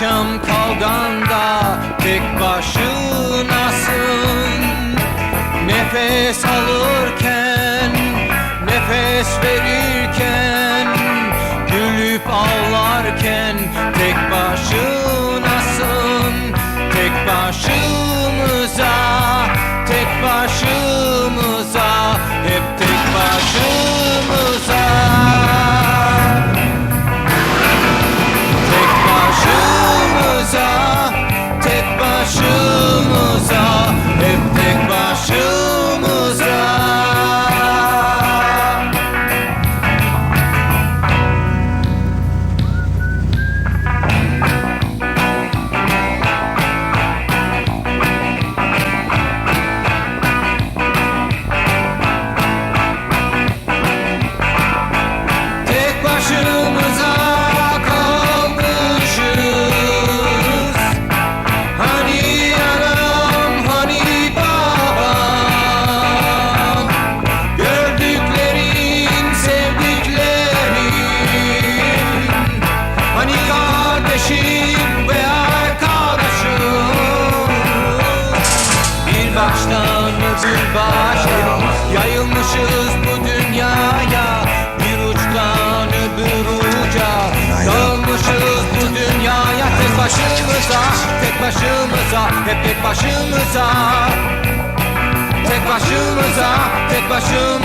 yaşam kavganda tek başınasın. Nefes alırken,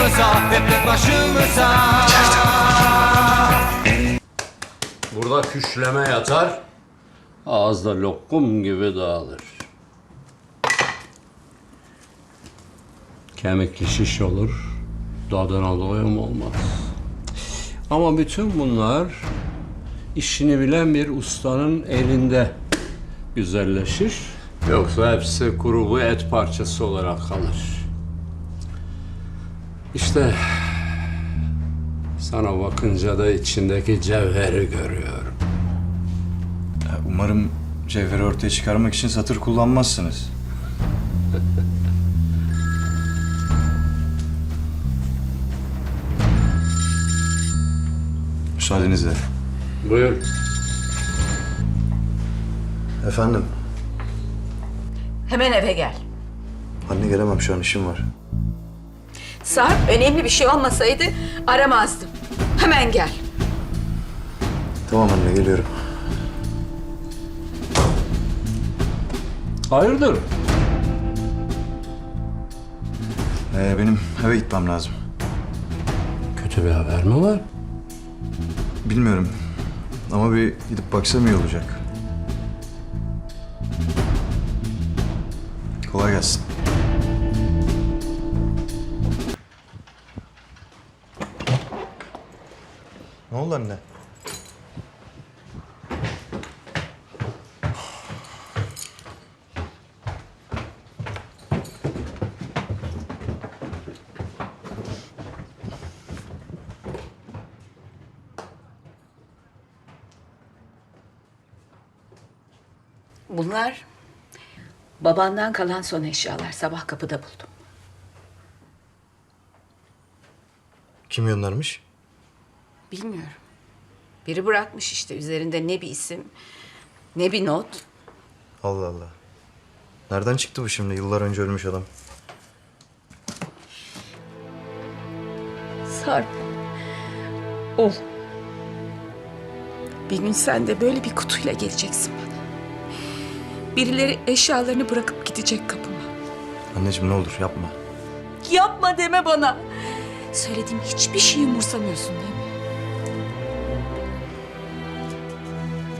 başımıza Hep tek başımıza Burada küşleme yatar, ağızda lokum gibi dağılır. Kemikli şiş olur, tadına doyum olmaz. Ama bütün bunlar işini bilen bir ustanın elinde güzelleşir. Yoksa hepsi kuru bu et parçası olarak kalır. İşte sana bakınca da içindeki cevheri görüyorum. Umarım cevheri ortaya çıkarmak için satır kullanmazsınız. Müsaadenizle. Buyur. Efendim, Hemen eve gel. anne gelemem şu an işim var. Sarp önemli bir şey olmasaydı aramazdım. Hemen gel. Tamam anne geliyorum. Hayırdır? Ee, benim eve gitmem lazım. Kötü bir haber mi var? Bilmiyorum ama bir gidip baksam iyi olacak. Kolay gelsin. Oldu anne? Bunlar babandan kalan son eşyalar. Sabah kapıda buldum. Kim göndermiş? Bilmiyorum. Biri bırakmış işte üzerinde ne bir isim ne bir not. Allah Allah. Nereden çıktı bu şimdi? Yıllar önce ölmüş adam. Sarp. Ol. Bir gün sen de böyle bir kutuyla geleceksin bana. Birileri eşyalarını bırakıp gidecek kapıma. Anneciğim ne olur yapma. Yapma deme bana. Söylediğim hiçbir şeyi umursamıyorsun değil mi?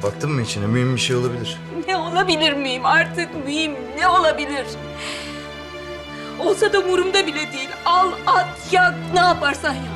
Baktın mı içine? Mühim bir şey olabilir. Ne olabilir miyim artık mühim ne olabilir? Olsa da umurumda bile değil. Al at yak ne yaparsan yap.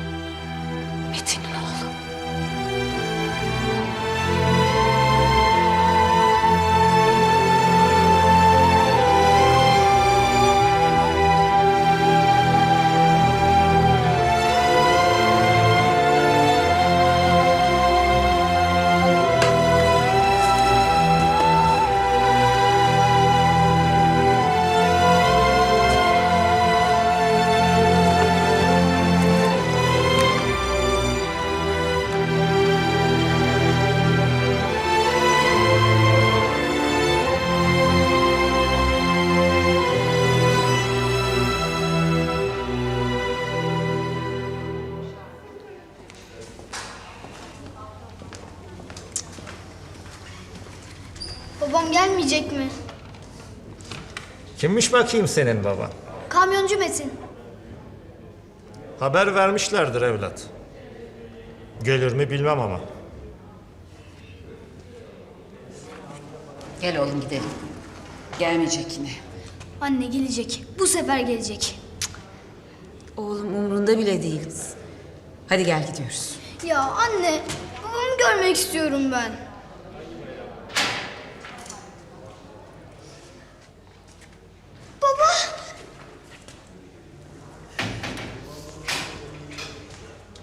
Kimmiş bakayım senin baban? Kamyoncu Metin. Haber vermişlerdir evlat. Gelir mi bilmem ama. Gel oğlum gidelim. Gelmeyecek yine. Anne gelecek. Bu sefer gelecek. Oğlum umrunda bile değiliz. Hadi gel gidiyoruz. Ya anne, babamı görmek istiyorum ben.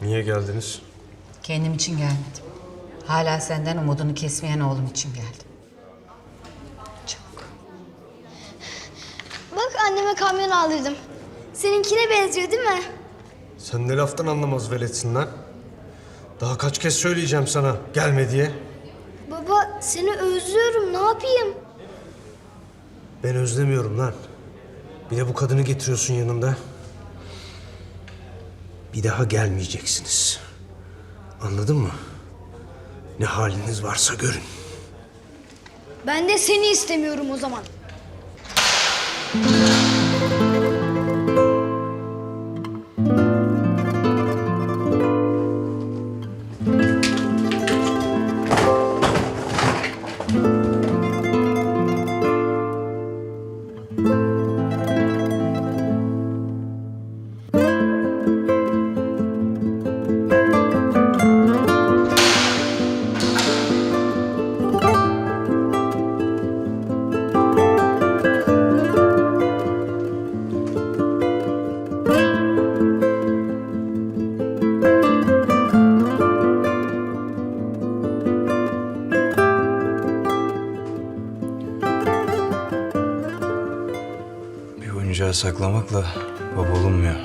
Niye geldiniz? Kendim için gelmedim. Hala senden umudunu kesmeyen oğlum için geldim. Çabuk. Bak anneme kamyon aldırdım. Seninkine benziyor değil mi? Sen ne laftan anlamaz veletsin lan. Daha kaç kez söyleyeceğim sana gelme diye. Baba seni özlüyorum. Ne yapayım? Ben özlemiyorum lan. Bir de bu kadını getiriyorsun yanında. Bir daha gelmeyeceksiniz. Anladın mı? Ne haliniz varsa görün. Ben de seni istemiyorum o zaman. Saklamakla baba olunmuyor.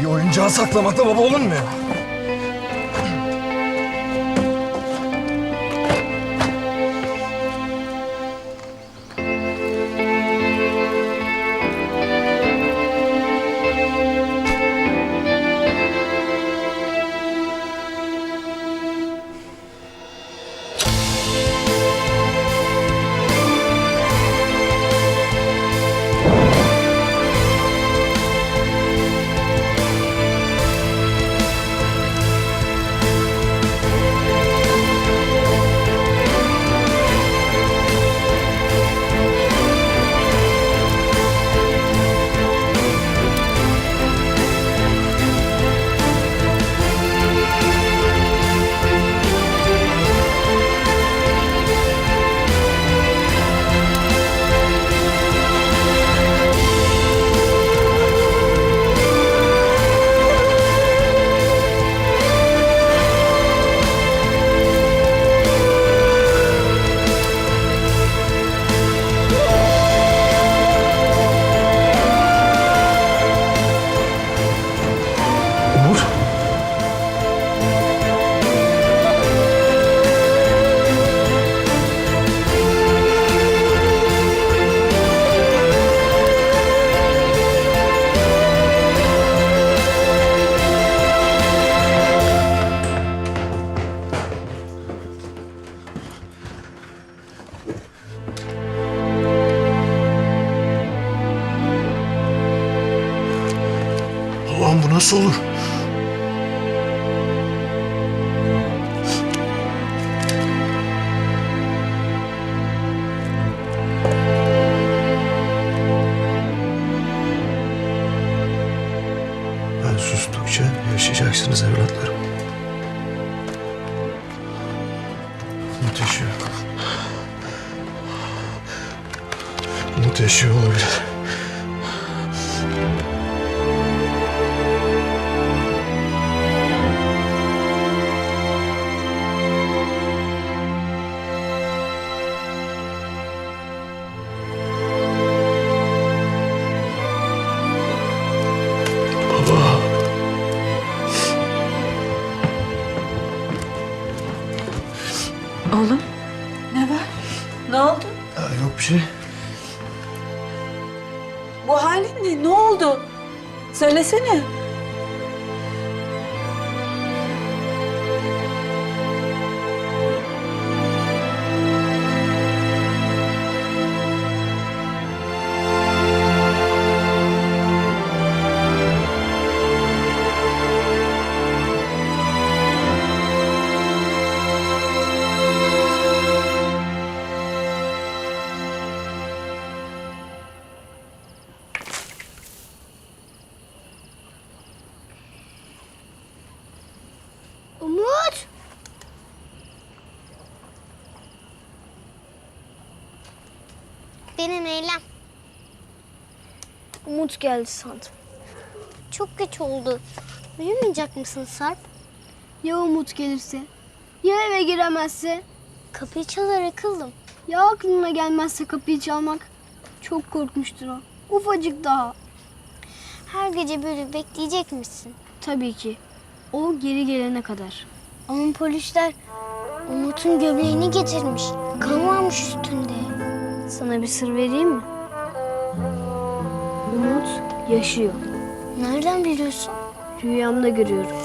Bir oyuncağı saklamakla baba olunmuyor. Allah'ım bu nasıl olur? Söylesene. Benim eylem. Umut geldi sandım. Çok geç oldu. Uyumayacak mısın Sarp? Ya Umut gelirse? Ya eve giremezse? Kapıyı çalar akıllım. Ya aklına gelmezse kapıyı çalmak? Çok korkmuştur o. Ufacık daha. Her gece böyle bekleyecek misin? Tabii ki. O geri gelene kadar. Ama polisler Umut'un gömleğini getirmiş. Kan varmış üstünde. Sana bir sır vereyim mi? Umut yaşıyor. Nereden biliyorsun? Rüyamda görüyorum.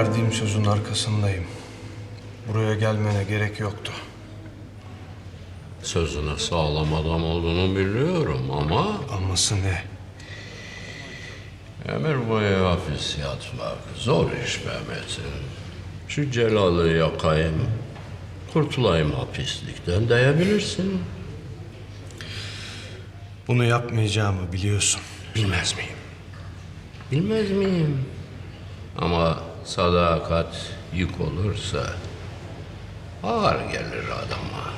Verdiğim sözün arkasındayım. Buraya gelmene gerek yoktu. Sözüne sağlam adam olduğunu biliyorum ama Aması ne? Emir boyu hapis yatmak zor iş be Metin. Şu Celal'ı yakayım, kurtulayım hapislikten diyebilirsin. Bunu yapmayacağımı biliyorsun. Bilmez miyim? Bilmez miyim? Ama sadakat yük olursa ağır gelir adama.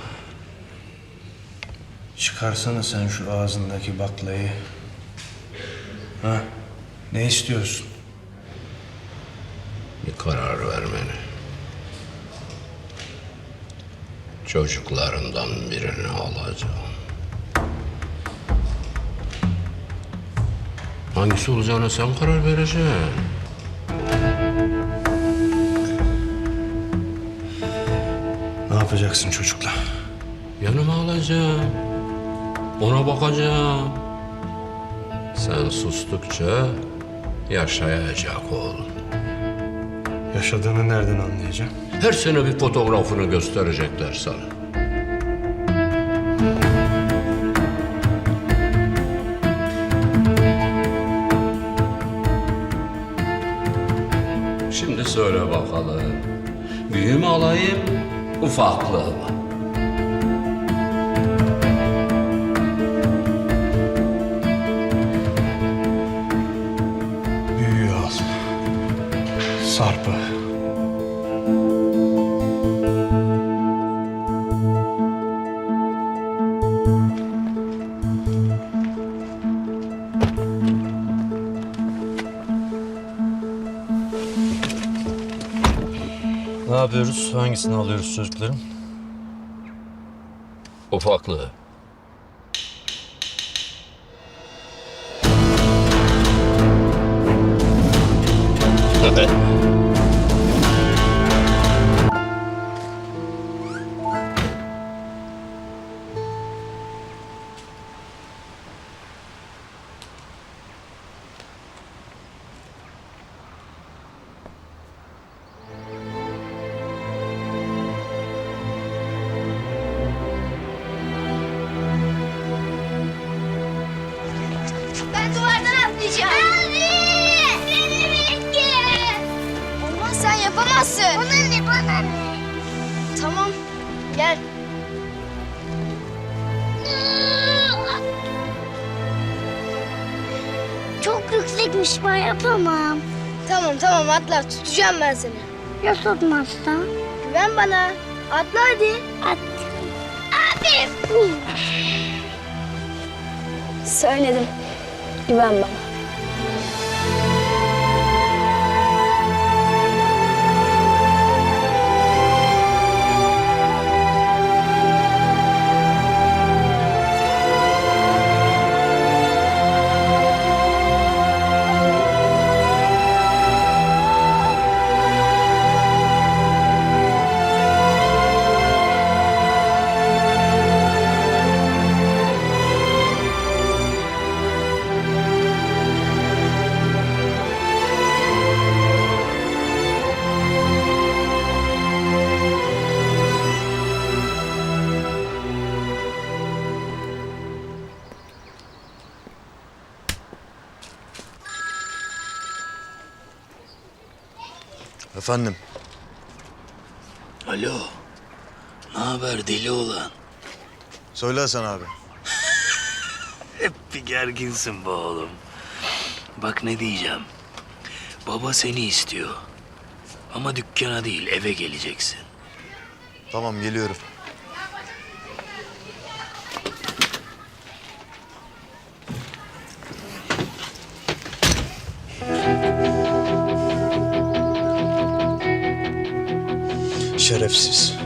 Çıkarsana sen şu ağzındaki baklayı. Ha? Ne istiyorsun? Bir karar vermeni. Çocuklarından birini alacağım. Hangisi olacağına sen karar vereceksin. Yapacaksın çocukla? Yanıma alacağım. Ona bakacağım. Sen sustukça yaşayacak oğlum. Yaşadığını nereden anlayacağım? Her sene bir fotoğrafını gösterecekler sana. Şimdi söyle bakalım. Büyü mü alayım, ufaklığı mı? Yapıyoruz? Hangisini alıyoruz çocuklarım? Ufaklığı. Ben yapamam. Tamam tamam atla tutacağım ben seni. Ya tutmazsa? Güven bana. Atla hadi. At. Abi. Söyledim. Güven bana. Efendim? Alo. Ne haber deli oğlan? Söyle Hasan abi. Hep bir gerginsin be oğlum. Bak ne diyeceğim. Baba seni istiyor. Ama dükkana değil eve geleceksin. Tamam geliyorum. Şerefsiz.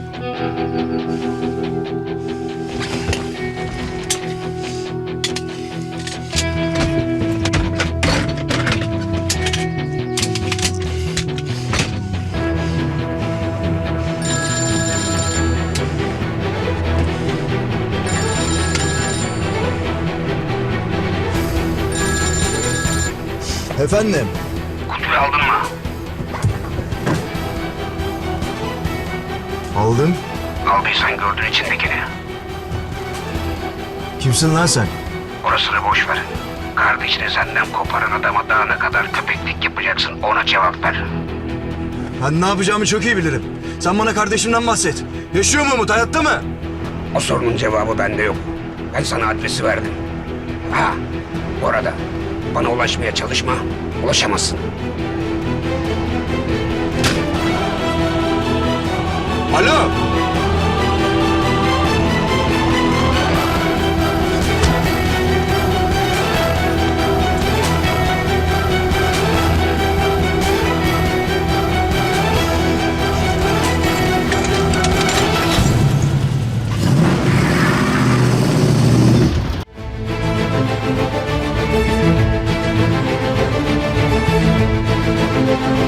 Efendim? Kutuyu aldın mı? Aldım. Aldıysan gördün içindekini. Kimsin lan sen? Orasını boş ver. Kardeşini senden koparan adama daha ne kadar köpeklik yapacaksın ona cevap ver. Ben ne yapacağımı çok iyi bilirim. Sen bana kardeşimden bahset. Yaşıyor mu Umut? Hayatta mı? O sorunun cevabı bende yok. Ben sana adresi verdim. Ha, orada. Bana ulaşmaya çalışma. Ulaşamazsın. Alo. Thank